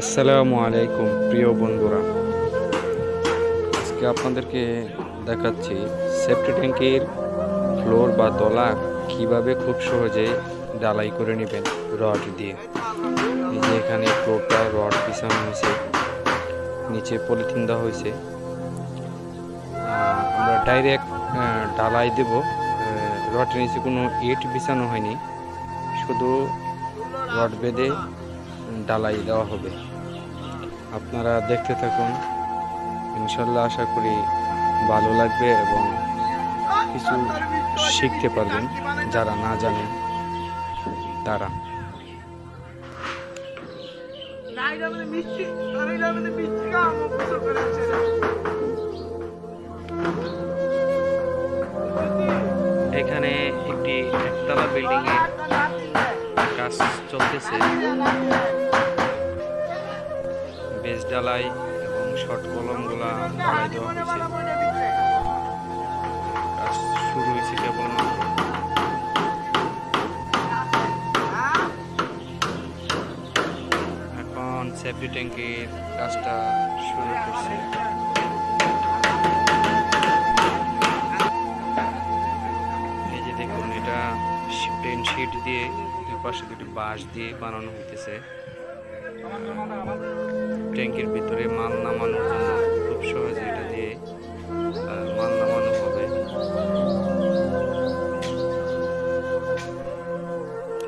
আসসালামু আলাইকুম, প্রিয় বন্ধুরা। আজকে আপনাদেরকে দেখাচ্ছি সেফটি ট্যাঙ্কের ফ্লোর বা তলা কীভাবে খুব সহজে ডালাই করে নেবেন রড দিয়ে। এই যে এখানে ফ্লোরটা রড বিছানো হয়েছে, নিচে পলিথিন দেওয়া হয়েছে। আমরা ডাইরেক্ট ডালাই দেব। রডের নিচে কোনো ইট বিছানো হয়নি, শুধু রড বেঁধে ডালাই দেওয়া হবে। আপনারা দেখতে থাকুন। ইনশাল্লাহ আশা করি ভালো লাগবে এবং কিছু শিখতে পারবেন যারা না জানেন তারা। এখানে একটি একতলা বিল্ডিং এর কাজ চলতেছে। বেজ ডালাই এবং শর্ট কলমগুলা ডালাই দেওয়া হয়েছে। কাজ শুরু হয়েছে কেবলমাত্র। এখন সেফটি ট্যাঙ্কের কাজটা শুরু করছে। এই যে দেখুন, এটা টেন শিট দিয়ে পাশে দুটি বাঁশ দিয়ে বানানো হইতেছে। ট্যাঙ্কের ভিতরে মাল নামানোর জন্য খুব সহজে এটা দিয়ে মাল নামানো হবে।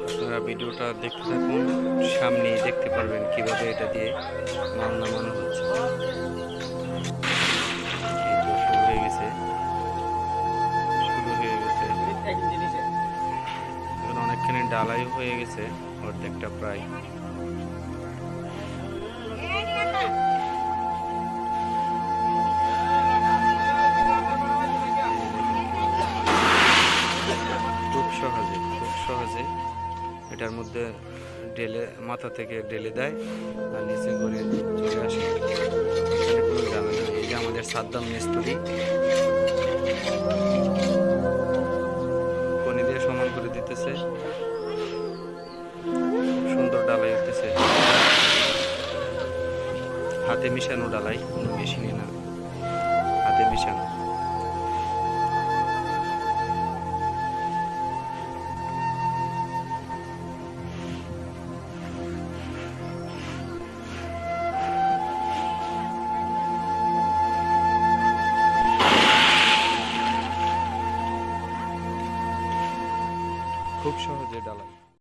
আপনারা ভিডিওটা দেখতে থাকুন, সামনেই দেখতে পারবেন কীভাবে এটা দিয়ে মাল নামানো হচ্ছে। এখন ডালাই হয়ে গেছে, অর্ধেকটা প্রায়। খুব সহজে খুব সহজে এটার মধ্যে ডেলে, মাথা থেকে ডেলে দেয় আর নিচে করে চলে আসে। এই যে আমাদের সাদ্দাম মিস্ত্রি। হাতে মিশানো ডালাই কোনো মেশিনে না। হাতে মিশানো। খুব সহজে ডালাই।